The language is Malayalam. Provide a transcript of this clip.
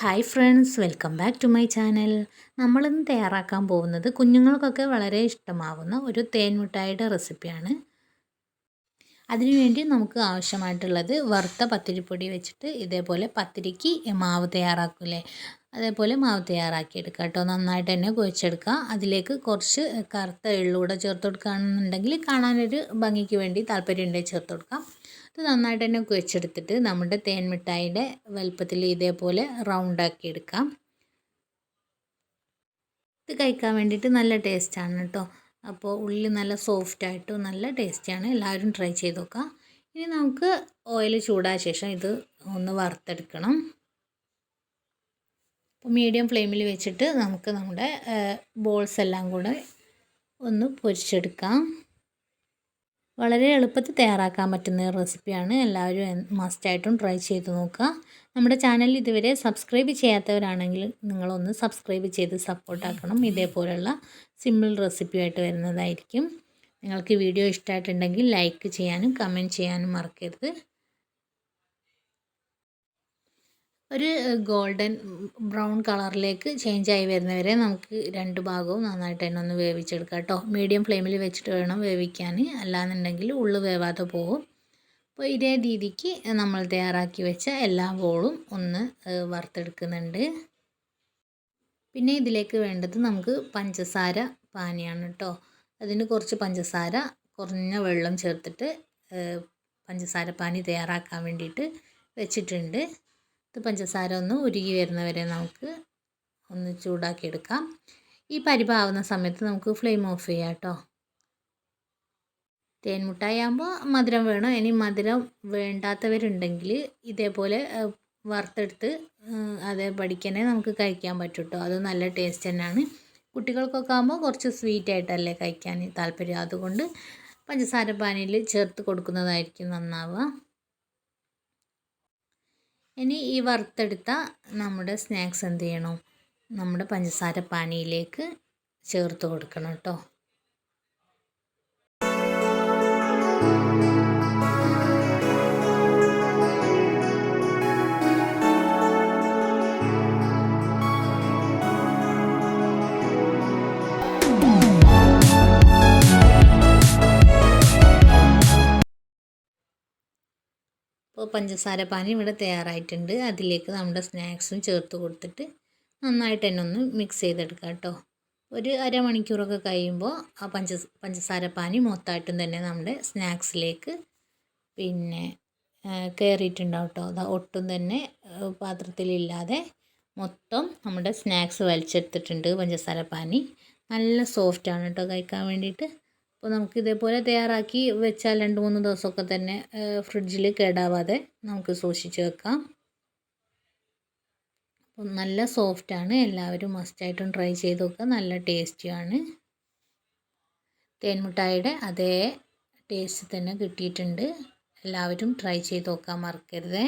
Hi friends welcome back to my channel. നമ്മളിന്ന് തയ്യാറാക്കാൻ പോകുന്നത് കുഞ്ഞുങ്ങൾക്കൊക്കെ വളരെ ഇഷ്ടമാവുന്ന ഒരു തേൻ റെസിപ്പിയാണ്. അതിനുവേണ്ടി നമുക്ക് ആവശ്യമായിട്ടുള്ളത് വറുത്ത പത്തിരിപ്പൊടി വെച്ചിട്ട് ഇതേപോലെ പത്തിരിക്ക് മാവ് തയ്യാറാക്കൂലേ? അതേപോലെ മാവ് തയ്യാറാക്കിയെടുക്കുക കേട്ടോ. നന്നായിട്ട് തന്നെ കുഴച്ചെടുക്കുക. അതിലേക്ക് കുറച്ച് കറുത്ത എള്ളൂടെ ചേർത്ത് കൊടുക്കുകയാണെന്നുണ്ടെങ്കിൽ കാണാനൊരു ഭംഗിക്ക് വേണ്ടി താല്പര്യമുണ്ടെങ്കിൽ ചേർത്ത് കൊടുക്കാം. ഇത് നന്നായിട്ട് തന്നെ കുഴച്ചെടുത്തിട്ട് നമ്മുടെ തേൻ മിഠായിയുടെ വലുപ്പത്തിൽ ഇതേപോലെ റൗണ്ടാക്കി എടുക്കാം. ഇത് കഴിക്കാൻ വേണ്ടിയിട്ട് നല്ല ടേസ്റ്റാണ് കേട്ടോ. അപ്പോൾ ഉള്ളി നല്ല സോഫ്റ്റായിട്ടും നല്ല ടേസ്റ്റിയാണ് എല്ലാവരും ട്രൈ ചെയ്ത് നോക്കാം. ഇനി നമുക്ക് ഓയിൽ ചൂടായ ശേഷം ഇത് ഒന്ന് വറുത്തെടുക്കണം. അപ്പോൾ മീഡിയം ഫ്ലെയിമിൽ വെച്ചിട്ട് നമുക്ക് നമ്മുടെ ബോൾസ് എല്ലാം കൂടെ ഒന്ന് പൊരിച്ചെടുക്കാം. വളരെ എളുപ്പത്തിൽ തയ്യാറാക്കാൻ പറ്റുന്ന റെസിപ്പിയാണ്. എല്ലാവരും മസ്റ്റായിട്ടും ട്രൈ ചെയ്ത് നോക്കുക. നമ്മുടെ ചാനൽ ഇതുവരെ സബ്സ്ക്രൈബ് ചെയ്യാത്തവരാണെങ്കിൽ നിങ്ങളൊന്ന് സബ്സ്ക്രൈബ് ചെയ്ത് സപ്പോർട്ടാക്കണം ഇതേപോലെയുള്ള സിമ്പിൾ റെസിപ്പിയായിട്ട് വരുന്നതായിരിക്കും. നിങ്ങൾക്ക് വീഡിയോ ഇഷ്ടമായിട്ടുണ്ടെങ്കിൽ ലൈക്ക് ചെയ്യാനും കമന്റ് ചെയ്യാനും മറക്കരുത്. ഒരു ഗോൾഡൻ ബ്രൗൺ കളറിലേക്ക് ചേഞ്ച് ആയി വരുന്നവരെ നമുക്ക് രണ്ട് ഭാഗവും നന്നായിട്ട് തന്നെ ഒന്ന് വേവിച്ചെടുക്കാം കേട്ടോ. മീഡിയം ഫ്ലെയിമിൽ വെച്ചിട്ട് വേണം വേവിക്കാൻ. അല്ലാന്നുണ്ടെങ്കിൽ ഉള്ളു വേവാതെ പോകും. അപ്പോൾ ഇതേ രീതിക്ക് നമ്മൾ തയ്യാറാക്കി വെച്ച എല്ലാ ബോളും ഒന്ന് വറുത്തെടുക്കുന്നുണ്ട്. പിന്നെ ഇതിലേക്ക് വേണ്ടത് നമുക്ക് പഞ്ചസാര പാനിയാണ് കേട്ടോ. അതിന് കുറച്ച് പഞ്ചസാര കുറഞ്ഞ വെള്ളം ചേർത്തിട്ട് പഞ്ചസാര പാനി തയ്യാറാക്കാൻ വേണ്ടിയിട്ട് വെച്ചിട്ടുണ്ട്. പഞ്ചസാര ഒന്ന് ഉരുകി വരുന്നവരെ നമുക്ക് ഒന്ന് ചൂടാക്കിയെടുക്കാം. ഈ പരിഭാവുന്ന സമയത്ത് നമുക്ക് ഫ്ലെയിം ഓഫ് ചെയ്യാം കേട്ടോ. തേൻ മുട്ടായി ആകുമ്പോൾ മധുരം വേണം. ഇനി മധുരം വേണ്ടാത്തവരുണ്ടെങ്കിൽ ഇതേപോലെ വറുത്തെടുത്ത് അതേ പഠിക്കാനേ നമുക്ക് കഴിക്കാൻ പറ്റും കേട്ടോ. അത് നല്ല ടേസ്റ്റ് തന്നെയാണ്. കുട്ടികൾക്കൊക്കെ ആകുമ്പോൾ കുറച്ച് സ്വീറ്റ് ആയിട്ടല്ലേ കഴിക്കാൻ താല്പര്യം. അതുകൊണ്ട് പഞ്ചസാര പാനിയിൽ ചേർത്ത് കൊടുക്കുന്നതായിരിക്കും നന്നാവുക. ഇനി ഈ വറുത്തെടുത്ത നമ്മുടെ സ്നാക്സ് എന്ത് ചെയ്യണം? നമ്മുടെ പഞ്ചസാര പാനിയിലേക്ക് ചേർത്ത് കൊടുക്കണം കേട്ടോ. അപ്പോൾ പഞ്ചസാര പാനി ഇവിടെ തയ്യാറായിട്ടുണ്ട്. അതിലേക്ക് നമ്മുടെ സ്നാക്സും ചേർത്ത് കൊടുത്തിട്ട് നന്നായിട്ട് തന്നെ ഒന്ന് മിക്സ് ചെയ്തെടുക്കുക കേട്ടോ. ഒരു അരമണിക്കൂറൊക്കെ കഴിയുമ്പോൾ ആ പഞ്ച പഞ്ചസാര പാനി മൊത്തമായിട്ടും തന്നെ നമ്മുടെ സ്നാക്സിലേക്ക് പിന്നെ കയറിയിട്ടുണ്ടാവും കേട്ടോ. അത് ഒട്ടും തന്നെ പാത്രത്തിലില്ലാതെ മൊത്തം നമ്മുടെ സ്നാക്സ് വലിച്ചെടുത്തിട്ടുണ്ട് പഞ്ചസാര പാനി. നല്ല സോഫ്റ്റാണ് കേട്ടോ കഴിക്കാൻ വേണ്ടിയിട്ട്. അപ്പോൾ നമുക്ക് ഇതേപോലെ തയ്യാറാക്കി വെച്ചാൽ രണ്ട് മൂന്ന് ദിവസമൊക്കെ തന്നെ ഫ്രിഡ്ജിൽ കേടാവാതെ നമുക്ക് സൂക്ഷിച്ച് വെക്കാം. അപ്പം നല്ല സോഫ്റ്റാണ് എല്ലാവരും മസ്റ്റായിട്ടും ട്രൈ ചെയ്ത് നോക്കുക. നല്ല ടേസ്റ്റിയാണ് തേൻമിഠായിയുടെ അതേ ടേസ്റ്റ് തന്നെ കിട്ടിയിട്ടുണ്ട്. എല്ലാവരും ട്രൈ ചെയ്ത് നോക്കാൻ മറക്കരുതേ.